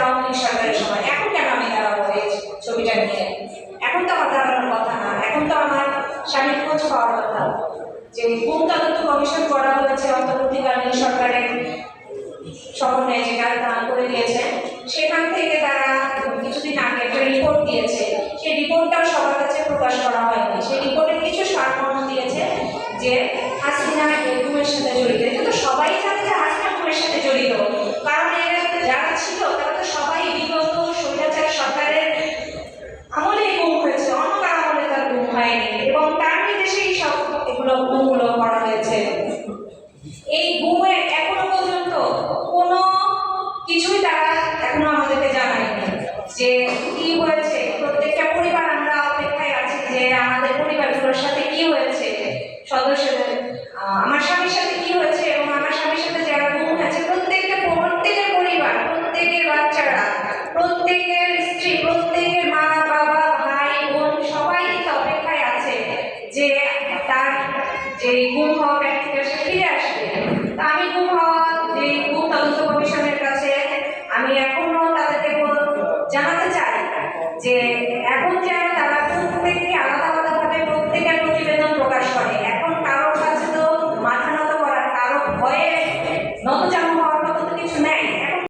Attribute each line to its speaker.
Speaker 1: আওয়ামী লীগ সরকারের সময়। এখন কেন আমি দাঁড়াবো এই ছবিটা নিয়ে? এখন তো আমার দাঁড়ানোর কথা না। এখন তো আমার স্বামীর খোঁজ পাওয়ার কথা। যে গুম তদন্ত কমিশন করা হয়েছে, অন্তর্বর্তীকালীন সরকারের সমন্বয়ে যেটা দান করে দিয়েছে, সেখান থেকে তারা কিছুদিন আগে একটা রিপোর্ট দিয়েছে। সেই রিপোর্টটাও সবার কাছে প্রকাশ করা হয়নি। সেই রিপোর্টে কিছু সারমর্ম দিয়েছে যে হাসিনা এই গুমের সাথে জড়িত এটা তো সবাই জানে যে হাসিনা গুমের সাথে জড়িত কারণ এরা যারা ছিল তারা তো সবাই বিগত স্বৈরাচার সরকারের আমলেই গুম হয়েছে অন্য কারও আমলে তার গুম হয়নি এবং তার নির্দেশেই সব এগুলো গুমগুলো করা হয়েছে এই গুমে এখনও পর্যন্ত কোনো কিছুই তারা এখনও আমাদেরকে জানায়নি যে কি হয়েছে, প্রত্যেকটা পরিবার আমরা অপেক্ষায় আছি যে আমাদের পরিবারগুলোর সাথে কি হয়েছে, সদস্যদের আমার স্বামীর সাথে কি হয়েছে এবং আমার স্বামীর সাথে যারা গুম আছে, প্রত্যেকটা প্রত্যেকের পরিবার, প্রত্যেকের বাচ্চারা, প্রত্যেকের স্ত্রী, প্রত্যেকের মা, বাবা, ভাই, বোন সবাই কিন্তু অপেক্ষায় আছে যে তার যে গুম হওয়া আমি গুম হওয়া কাছে আমি এখনও তাদেরকে জানাতে চাই যে এখন যেন তারা প্রত্যেককে আলাদা আলাদাভাবে প্রত্যেকের প্রতিবেদন প্রকাশ করে, এখন কারোর কাছে তো মাথা নত করার কারও ভয়ে নত